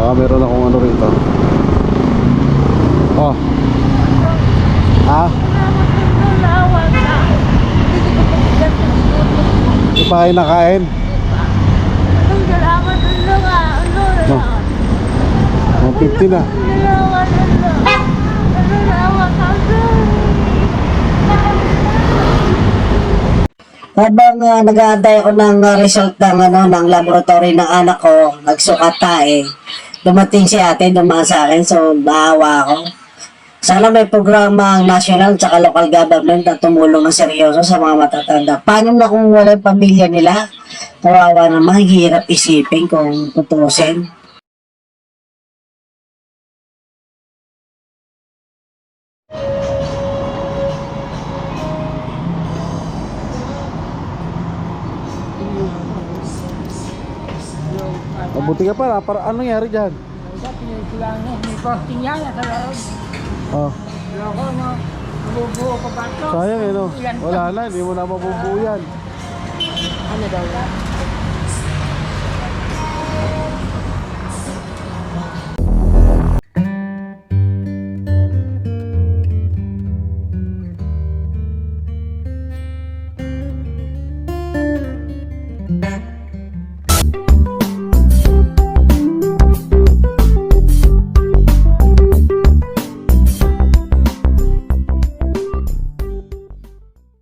Baka meron akong ano rito. Oh. Ha? Hindi pa kayo nakain? No. 150 na. Habang uh, nag-aantay ako ng uh, result ng, ano, ng laboratory ng anak ko, nagsukat tae, dumating si ate, dumaan sa akin, so naawa ako. Sana may programa ang national at local government na tumulong ng seryoso sa mga matatanda. Paano na kung wala pamilya nila? Kawawa naman, hirap isipin kung tutusin. Mabuti ka pa. Para, anong nangyari dyan? Oh. Sayang eh no. Wala na, hindi mo na mabubuo yan. Ano daw yan?